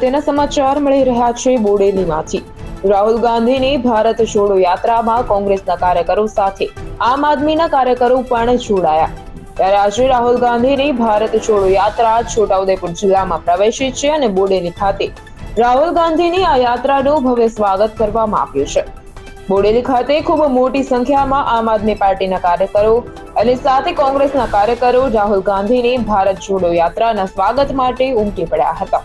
અગત્યના સમાચાર મળી રહ્યા છે બોડેલીમાંથી. રાહુલ ગાંધીની ભારત છોડો યાત્રામાં કોંગ્રેસના કાર્યકરો સાથે, આમ આદમીના કાર્યકરો પણ જોડાયા. ત્યારે આજે રાહુલ ગાંધીની ભારત છોડો યાત્રા છોટાઉદેપુર જિલ્લામાં પ્રવેશી છે અને બોડેલી ખાતે રાહુલ ગાંધીની આ યાત્રાનું ભવ્ય સ્વાગત કરવામાં આવ્યું છે. બોડેલી ખાતે ખૂબ મોટી સંખ્યામાં આમ આદમી પાર્ટીના કાર્યકરો અને સાથે કોંગ્રેસના કાર્યકરો રાહુલ ગાંધીની ભારત જોડો યાત્રાના સ્વાગત માટે ઉમટી પડ્યા હતા.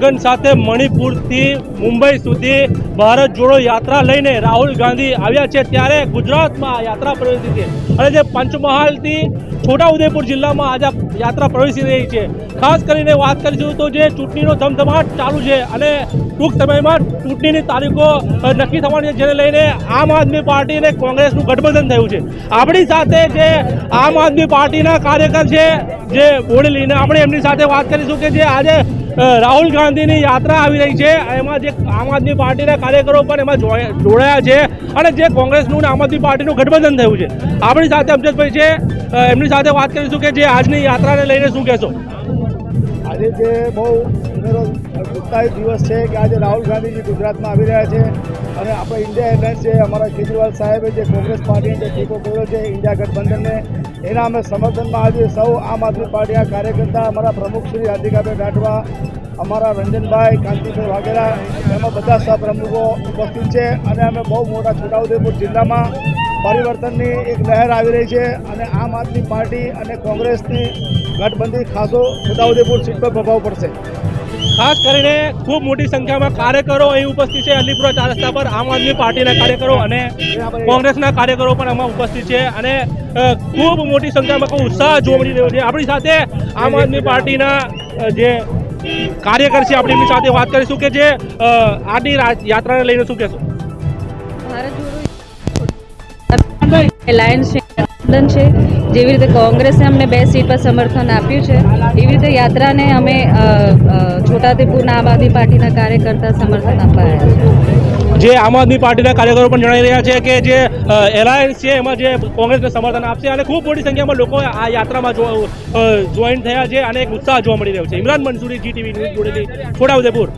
ગન સાથે મણિપુરથી મુંબઈ સુધી ભારત જોડો યાત્રા લઈને રાહુલ ગાંધી આવ્યા છે ત્યારે ગુજરાતમાં યાત્રા પ્રવેશી છે. અને જે પંચમહાલથી છોટાઉદેપુર જિલ્લામાં આજે યાત્રા પ્રવેશી રહી છે. ખાસ કરીને વાત કરીશું તો જે ચૂંટણીનો ધમધમાટ ચાલુ છે અને ટૂંક સમયમાં ચૂંટણીની તારીખો નક્કી થવાની છે, જેને લઈને આમ આદમી પાર્ટી અને કોંગ્રેસનું ગઠબંધન થયું છે. આપણી સાથે જે આમ આદમી પાર્ટીના કાર્યકર છે, જે બોડેલીને આપણે એમની સાથે વાત કરીશું કે જે આજે રાહુલ ગાંધીની યાત્રા આવી રહી છે. એમાં જે આમ આદમી પાર્ટીના કાર્યકરો પણ એમાં જોડાયા છે અને જે કોંગ્રેસનું આમ આદમી પાર્ટીનું ગઠબંધન થયું છે. આપણી સાથે અમજદભાઈ છે. એમની સાથે વાત કરીશું કે જે આજની યાત્રાને લઈને શું કહેશો? આજે જે બહુ ઉત્સાહિત દિવસ છે કે આજે રાહુલ ગાંધીજી ગુજરાતમાં આવી રહ્યા છે અને આપણે ઇન્ડિયા એરલાઇન્સ છે અમારા કેજરીવાલ સાહેબે જે કોંગ્રેસ પાર્ટીને જે ટેકો કર્યો છે ઇન્ડિયા ગઠબંધનને, એના અમે સમર્થનમાં આજે સૌ આમ આદમી પાર્ટીના કાર્યકર્તા અમારા પ્રમુખ શ્રી હાર્દિકાભાઈ રાઠવા, અમારા રંજનભાઈ, કાંતિભાઈ વાઘેલા, એમાં બધા સહપ્રમુખો ઉપસ્થિત છે અને અમે બહુ મોટા છોટાઉદેપુર જિલ્લામાં પરિવર્તનની એક લહેર આવી રહી છે અને આમ આદમી પાર્ટી અને કોંગ્રેસની ગઠબંધી ખાસો છોટાઉદેપુર સીટ પર પ્રભાવ પડશે. ખાસ કરીને ખૂબ મોટી સંખ્યામાં કાર્યકરો અહીં ઉપસ્થિત છે. અલીપુરા ચાર રસ્તા પર આમ આદમી પાર્ટીના કાર્યકરો અને કોંગ્રેસના કાર્યકરો પણ આમાં ઉપસ્થિત છે અને ખૂબ મોટી સંખ્યામાં ખૂબ ઉત્સાહ જોવા મળી રહ્યો છે. આપણી સાથે આમ આદમી પાર્ટીના જે કાર્યકર છે આપણે એમની સાથે વાત કરીશું કે જે આની યાત્રાને લઈને શું કહેશું? ભારત જોડો એલાયન્સ છે ગઠબંધન છે જેવી રીતે કોંગ્રેસે અમને બે સીટ પર સમર્થન આપ્યું છે એવી રીતે યાત્રાને અમે છોટાઉદેપુરના આમ આદમી પાર્ટીના કાર્યકર્તા સમર્થન આપવા આવ્યા છે. જે આમ આદમી પાર્ટીના કાર્યકરો પણ જણાવી રહ્યા છે કે જે એલાયન્સ છે એમાં જે કોંગ્રેસને સમર્થન આપશે અને ખૂબ મોટી સંખ્યામાં લોકો આ યાત્રામાં જોઈન થયા છે અને એક ઉત્સાહ જોવા મળી રહ્યો છે. Imran Mansuri GTV news Bodeli Chhota Udepur.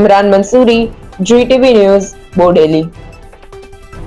Imran Mansuri GTV news Bodeli